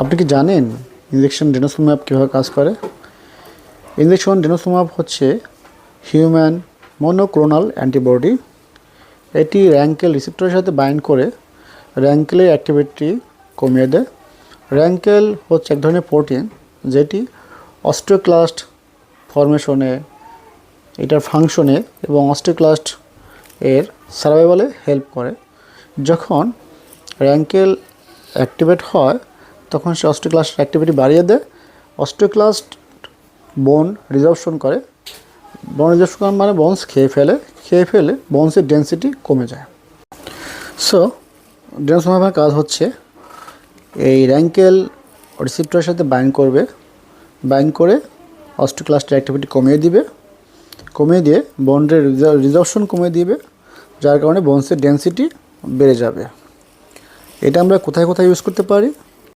আপনি কি জানেন ইঞ্জেকশন ডেনোসোমাপ কীভাবে কাজ করে? ইঞ্জেকশন ডেনোসোমাপ হচ্ছে হিউম্যান মনোক্লোনাল অ্যান্টিবডি এটি র্যাঙ্কেল রিসেপ্টরের সাথে বাইন্ড করে র্যাঙ্কেলের অ্যাক্টিভিটি কমিয়ে দেয়। র্যাঙ্কেল হচ্ছে এক ধরনের প্রোটিন যেটি অস্ট্রোক্লাস্ট ফরমেশনে এটার ফাংশনে এবং অস্ট্রোক্লাস্ট এর সার্ভাইভালে হেল্প করে। যখন র্যাঙ্কেল অ্যাক্টিভেট হয় তখন সে অস্ট্রোক্লাস্ট অ্যাক্টিভিটি বাড়িয়ে দেয়। অস্ট্রোক্লাস্ট বোন রিজার্ভশন করে। বন রিজর্পশন করা মানে বনস খেয়ে ফেলে। খেয়ে ফেলে বনসের ডেন্সিটি কমে যায়। সো ডেন্সোমাপের কাজ হচ্ছে এই র্যাঙ্কেল রিসিপ্টরের সাথে বাইন্ড করবে। বাইন্ড করে অস্ট্রোক্লাস্টের অ্যাক্টিভিটি কমিয়ে দিবে। কমিয়ে দিয়ে বন্ডের রিজার্ভশন কমিয়ে দিবে, যার কারণে বনসের ডেন্সিটি বেড়ে যাবে। এটা আমরা কোথায় কোথায় ইউজ করতে পারি?